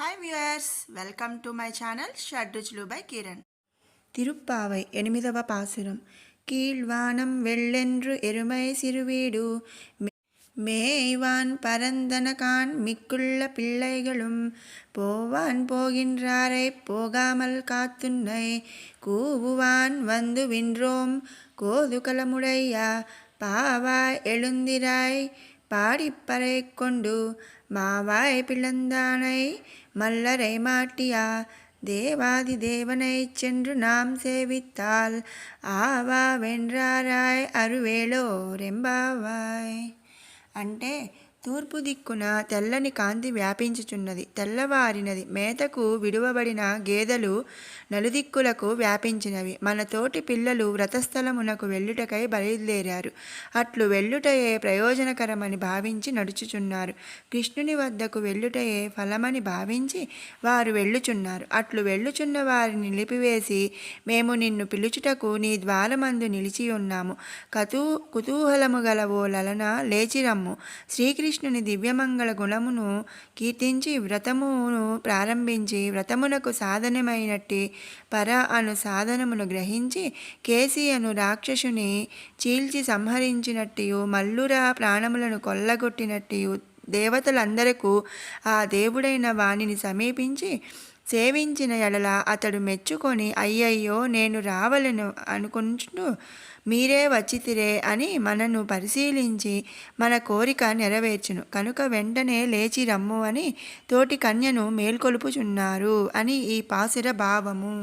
Hi viewers welcome to my channel Shadruchulu by Kiran Tiruppavai எனிமிதவ பாசுரம். கீழ்வானம் வெள்ளென்று எருமை சிறுவீடு. மேய்வான் பரந்தனகான் மிக்குள்ள பிள்ளைகளும். போவான் போகின்றாரை போகாமல் காத்துன்னை. கூவுவான் வந்து வின்றோம் கோதுகலமுடையா. பாவாய் எழுந்திராய் பாடிப்பறைக்கொண்டு மாவாய் பிளந்தானை மல்லரை மாட்டியா தேவாதி தேவனை சென்று நாம் சேவித்தால் ஆவா வென்றாராய் அருவேலோ ரெம்பாவாய் అంటే తూర్పు దిక్కున తెల్లని కాంతి వ్యాపించుచున్నది. తెల్లవారినది మేతకు విడువబడిన గేదెలు నలుదిక్కులకు వ్యాపించినవి. మన తోటి పిల్లలు వ్రతస్థలమునకు వెళ్ళుటకై బయలుదేరారు. అట్లు వెళ్ళుటయే ప్రయోజనకరమని భావించి నడుచుచున్నారు. కృష్ణుని వద్దకు వెళ్ళుటయే ఫలమని భావించి వారు వెళ్ళుచున్నారు. అట్లు వెళ్ళుచున్న వారిని నిలిపివేసి మేము నిన్ను పిలుచుటకు నీ ద్వారమందు నిలిచి ఉన్నాము కతూ కుతూహలము గల ఓ లలన లేచిరమ్ము. శ్రీకృష్ణుని దివ్యమంగళ గుణమును కీర్తించి వ్రతమును ప్రారంభించి వ్రతమునకు సాధనమైనట్టి పర అను సాధనమును గ్రహించి కేసి అను రాక్షసుని చీల్చి సంహరించినట్టియు మల్లురా ప్రాణములను కొల్లగొట్టినట్టియు దేవతలందరకు ఆ దేవుడైన వాణిని సమీపించి సేవించిన ఎడల అతడు మెచ్చుకొని అయ్యయ్యో నేను రావలను అనుకుంటూ మీరే వచ్చితిరే అని మనను పరిశీలించి మన కోరిక నెరవేర్చును. కనుక వెంటనే లేచి రమ్ము అని తోటి కన్యను మేల్కొలుపుచున్నారు అని ఈ పాసిర భావము.